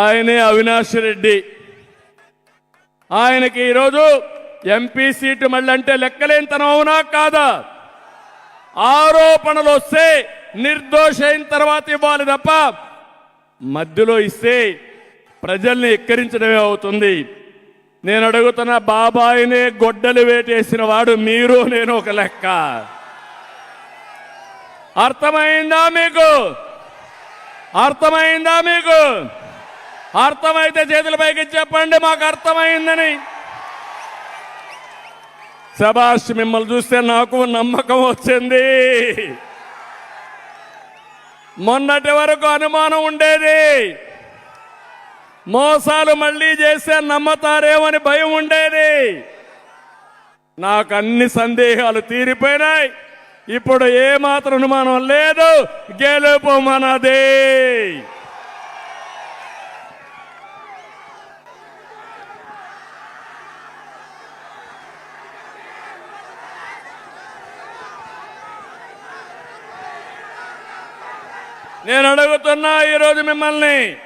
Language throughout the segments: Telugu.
ఆయనే అవినాష్ రెడ్డి. ఆయనకి ఈరోజు ఎంపీ సీటు మళ్ళీ అంటే లెక్కలేనితనం అవునా కాదా? ఆరోపణలు వస్తే నిర్దోష అయిన తర్వాత ఇవ్వాలి తప్ప మధ్యలో ఇస్తే ప్రజల్ని ఎక్కిరించడమే అవుతుంది. నేను అడుగుతున్న బాబాయినే గొడ్డలు వేటేసిన వాడు మీరు నేను ఒక లెక్క. అర్థమైందా మీకు? అర్థమైందా మీకు? అర్థమైతే చేతుల పైకి చెప్పండి మాకు అర్థమైందని. శబాష్ మిమ్మల్ని చూస్తే నాకు నమ్మకం వచ్చింది. మొన్నటి వరకు అనుమానం ఉండేది. మోసాలు మళ్ళీ చేస్తే నమ్మతారేమని భయం ఉండేది. నాకు అన్ని సందేహాలు తీరిపోయినాయి. ఇప్పుడు ఏమాత్రం అనుమానం లేదు. గెలుపు మనది. నేను అడుగుతున్నా ఈరోజు మిమ్మల్ని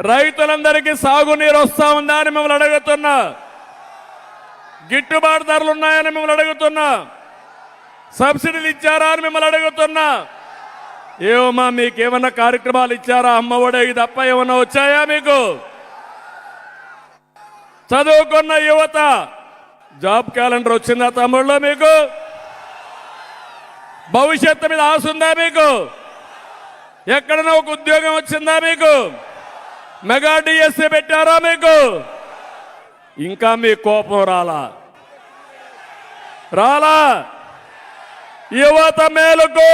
రైతులందరికీ సాగునీరు వస్తా ఉందా అని మిమ్మల్ని అడుగుతున్నా. గిట్టుబాటు ధరలు ఉన్నాయని మిమ్మల్ని అడుగుతున్నా. సబ్సిడీలు ఇచ్చారా అని మిమ్మల్ని అడుగుతున్నా. ఏమమ్మా మీకు ఏమన్నా కార్యక్రమాలు ఇచ్చారా? అమ్మఒడే ఇది తప్ప ఏమన్నా వచ్చాయా మీకు? చదువుకున్న యువత జాబ్ క్యాలెండర్ వచ్చిందా తమ్ముళ్ళు మీకు? భవిష్యత్తు మీద ఆశ ఉందా మీకు? ఎక్కడైనా ఒక ఉద్యోగం వచ్చిందా మీకు? మెగా డిఎస్సీ పెట్టారా మీకు? ఇంకా మీ కోపం రాలా? రాలా? యువత మేలుకో!